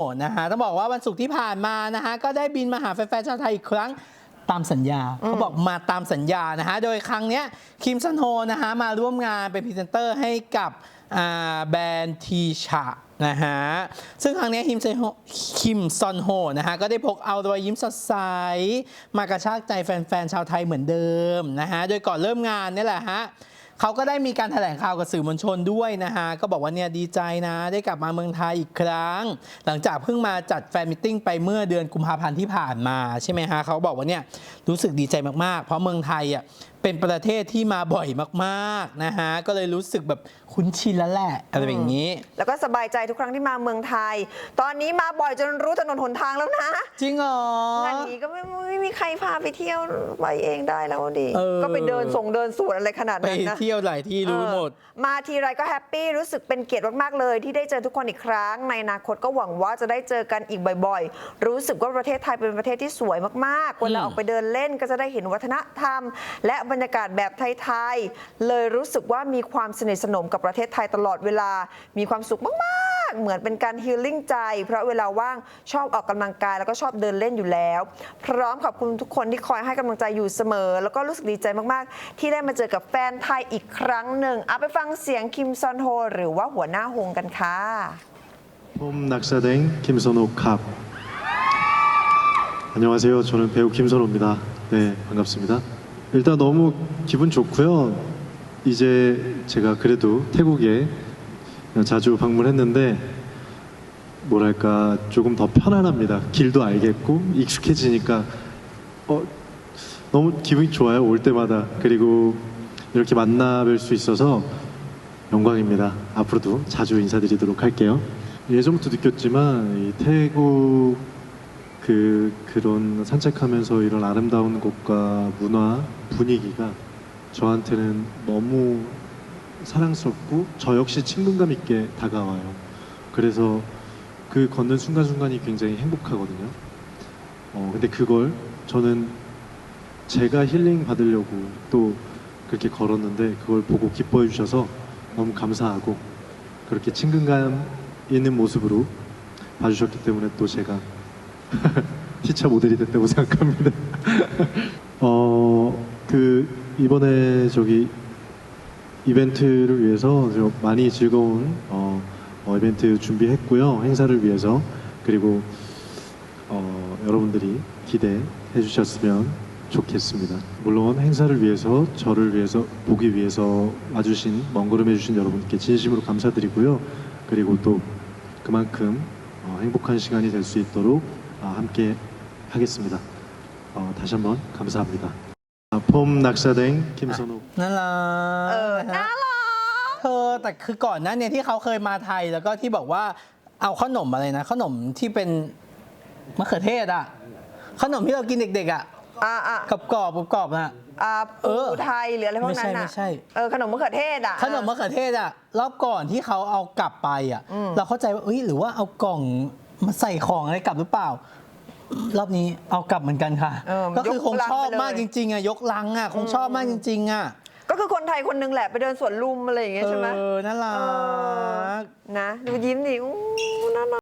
โอ้นะฮะต้องบอกว่าวันศุกร์ที่ผ่านมานะฮะก็ได้บินมาหาแฟนๆชาวไทยอีกครั้งตามสัญญาเขาบอกมาตามสัญญานะฮะโดยครั้งเนี้ยคิมซันโฮนะฮะมาร่วมงานเป็นพรีเซนเตอร์ให้กับอ่าแบรนด์ทีชะนะฮะซึ่งครั้งเนี้ยคิมซอนโฮคิมซอนโฮนะฮะก็ได้พกเอารอยยิ้มสดใสมากระชากใจแฟนๆชาวไทยเหมือนเดิมนะฮะโดยก่อนเริ่มงานเนี่ยแหละฮะ เขาก็ได้มีการแถลงข่าวกับสื่อมวลชนด้วยนะฮะ ก็บอกว่าเนี่ยดีใจนะ ได้กลับมาเมืองไทยอีกครั้ง หลังจากเพิ่งมาจัดแฟนมิทติ้งไปเมื่อเดือนกุมภาพันธ์ที่ผ่านมาใช่ไหมฮะเขาบอกว่าเนี่ยรู้สึกดีใจมากๆ เพราะเมืองไทยอะเป็นประเทศที่มาบ่อยมากๆนะฮะก็เลยรู้สึกแบบคุ้นชินแล้วแหละอะไรแบบนี้ แล้วก็สบายใจทุกครั้งที่มาเมืองไทย ตอนนี้มาบ่อยจนรู้ถนนหนทางแล้วนะจริงเหรองานนี้ก็ไม่ไม่มีใครพาไปเที่ยวไปเองได้แล้วดิเออ ก็ไปเดินส่งเดินสวนอะไรขนาดไปนั้นนะ เที่ยวหลายที่รู้หมด เออมาทีไรก็แฮปปี้รู้สึกเป็นเกียรติมากๆเลย ที่ได้เจอทุกคนอีกครั้ง ในอนาคตก็หวังว่าจะได้เจอกันอีกบ่อยๆ รู้สึกว่าประเทศไทยเป็นประเทศที่สวยมากๆเวลาออกไปเดินเล่นก็จะได้เห็นวัฒนธรรม และบรรยากาศแบบไทยๆเลยรู้สึกว่ามีความสนิทสนมกับประเทศไทยตลอดเวลา มีความสุขมากๆ เหมือนเป็นการฮีลลิ่งใจ เพราะเวลาว่างชอบออกกำลังกายแล้วก็ชอบเดินเล่นอยู่แล้ว พร้อมขอบคุณทุกคนที่คอยให้กำลังใจอยู่เสมอ แล้วก็รู้สึกดีใจมากๆ ที่ได้มาเจอกับแฟนไทยอีกครั้งหนึ่งเอาไปฟังเสียงคิมซอนโฮหรือว่าหัวหน้าฮงกันค่ะ 폼 낙사댕 김선호 갑 안녕하세요 저는 배우 김선호입니다 네 반갑습니다 일단 너무 기분 좋고요 이제 제가 그래도 태국에 자주 방문했는데 뭐랄까 조금 더 편안합니다 길도 알겠고 익숙해지니까 어, 너무 기분이 좋아요 올 때마다 그리고 이렇게 만나 뵐 수 있어서 영광입니다. 앞으로도 자주 인사드리도록 할게요. 예전부터 느꼈지만 이 태국 그 그런 산책하면서 이런 아름다운 곳과 문화 분위기가 저한테는 너무 사랑스럽고 저 역시 친근감 있게 다가와요. 그래서 그 걷는 순간순간이 굉장히 행복하거든요. 어 근데 그걸 저는 제가 힐링 받으려고 또 그렇게 걸었는데 그걸 보고 기뻐해 주셔서 너무 감사하고 그렇게 친근감 있는 모습으로 봐주셨기 때문에 또 제가 티차 모델이 됐다고 생각합니다. 어, 그 이번에 저기 이벤트를 위해서 좀 많이 즐거운 어, 어, 이벤트 준비했고요. 행사를 위해서 그리고 어, 여러분들이 기대해 주셨으면 좋겠습니다. 물론 행사를 위해서 저를 위해서 보기 위해서 와주신 먼 걸음 해주신 여러분께 진심으로 감사드리고요. 그리고 또 그만큼 어, 행복한 시간이 될 수 있도록 아, 함께 하겠습니다. 어, 다시 한번 감사합니다. 아, 폼 낙사댕 김선욱 น่ารั เออก นะ น่า ฮะ รัก เธอแต่คือก่อนหนั้นเนี่ยที่เขาเคยมาไทยแล้วก็ที่บอกว่าเอาขนมอะไรนะขนมที่เป็นมะเขือเทศอะขนมที่เรากินเด็กๆอะ อ่าอ่า กับกรอบกรอบๆนะ อ่า เอ ปู อ ไทยหรืออะไรพวกนั้น ไม่ อ่ะ ใช่ไม่ใช่ เออขนมมะเขือเทศอ่ะ ขนมมะเขือเทศอะรอบก่อนที่เขาเอากลับไปอะ อืม เราเข้าใจว่าเอ้ยหรือว่าเอากล่อง มาใส่ของอะไรกลับหรือเปล่า รอบนี้เอากลับเหมือนกันค่ะ เออก็คือยกคงลังชอบไปเลย มากจริงๆอะยกลังอะคงชอบมากจริงๆอะก็คือคนไทยคนหนึงแหละไปเดินสวนลุมอะไรอย่างเงี้ยใช่ไหมเออน่ารัเออกนะ ดูยิ้มดิอู้น่ารัก